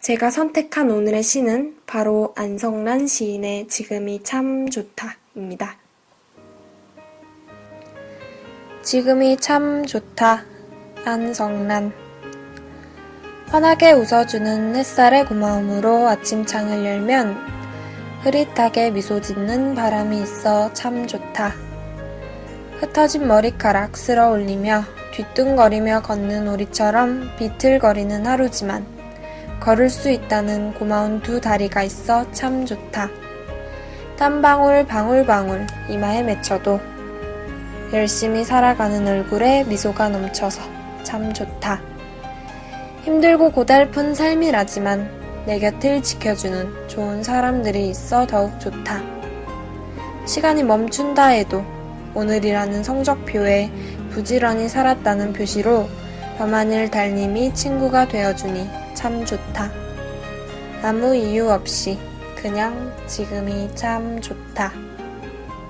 제가 선택한 오늘의 시는 바로 안성란 시인의 지금이 참 좋다입니다. 지금이 참 좋다. 안성란. 환하게 웃어주는 햇살의 고마움으로 아침창을 열면 흐릿하게 미소 짓는 바람이 있어 참 좋다. 흩어진 머리카락 쓸어 올리며 뒤뚱거리며 걷는 우리처럼 비틀거리는 하루지만 걸을 수 있다는 고마운 두 다리가 있어 참 좋다. 땀방울 방울방울 이마에 맺혀도 열심히 살아가는 얼굴에 미소가 넘쳐서 참 좋다. 힘들고 고달픈 삶이라지만 내 곁을 지켜주는 좋은 사람들이 있어 더욱 좋다. 시간이 멈춘다 해도 오늘이라는 성적표에 부지런히 살았다는 표시로 밤하늘 달님이 친구가 되어주니 참 좋다. 아무 이유 없이 그냥 지금이 참 좋다.